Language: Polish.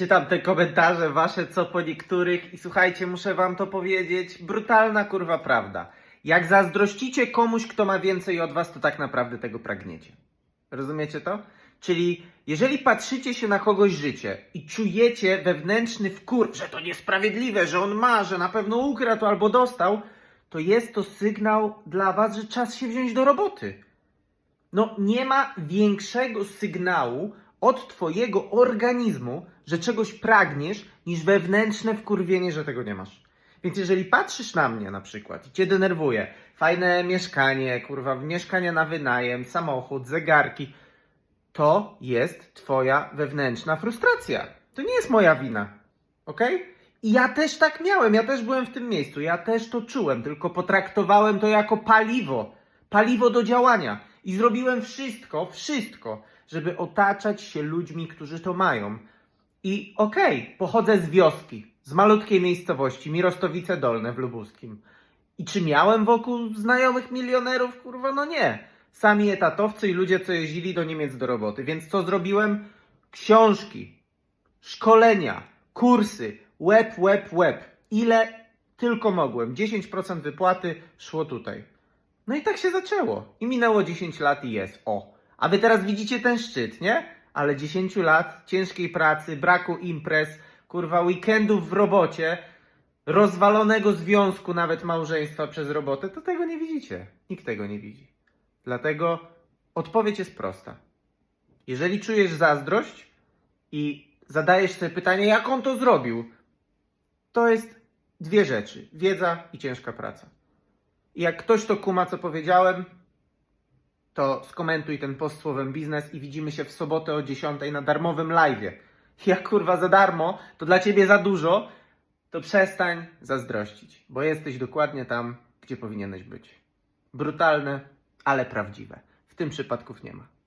Czytam te komentarze wasze, co po niektórych i słuchajcie, muszę wam to powiedzieć, brutalna kurwa prawda. Jak zazdrościcie komuś, kto ma więcej od was, to tak naprawdę tego pragniecie. Rozumiecie to? Czyli jeżeli patrzycie się na kogoś życie i czujecie wewnętrzny wkurw, że to niesprawiedliwe, że on ma, że na pewno ukradł albo dostał, to jest to sygnał dla was, że czas się wziąć do roboty. No nie ma większego sygnału od twojego organizmu, że czegoś pragniesz, niż wewnętrzne wkurwienie, że tego nie masz. Więc jeżeli patrzysz na mnie na przykład i cię denerwuje, fajne mieszkanie, kurwa, mieszkanie na wynajem, samochód, zegarki, to jest twoja wewnętrzna frustracja. To nie jest moja wina. Ok? I ja też tak miałem, ja też byłem w tym miejscu, ja też to czułem, tylko potraktowałem to jako paliwo. Paliwo do działania. I zrobiłem wszystko, wszystko, żeby otaczać się ludźmi, którzy to mają. I okej, pochodzę z wioski, z malutkiej miejscowości, Mirostowice Dolne w Lubuskim. I czy miałem wokół znajomych milionerów? Kurwa, no nie. Sami etatowcy i ludzie, co jeździli do Niemiec do roboty. Więc co zrobiłem? Książki, szkolenia, kursy, web, web, web. Ile tylko mogłem. 10% wypłaty szło tutaj. No i tak się zaczęło. I minęło 10 lat i jest. O. A wy teraz widzicie ten szczyt, nie? Ale 10 lat ciężkiej pracy, braku imprez, kurwa weekendów w robocie, rozwalonego związku, nawet małżeństwa przez robotę, to tego nie widzicie. Nikt tego nie widzi. Dlatego odpowiedź jest prosta. Jeżeli czujesz zazdrość i zadajesz sobie pytanie, jak on to zrobił, to jest dwie rzeczy: wiedza i ciężka praca. Jak ktoś to kuma, co powiedziałem, to skomentuj ten post słowem biznes i widzimy się w sobotę o 10 na darmowym live'ie. Jak kurwa za darmo, to dla ciebie za dużo, to przestań zazdrościć, bo jesteś dokładnie tam, gdzie powinieneś być. Brutalne, ale prawdziwe. W tym przypadku nie ma.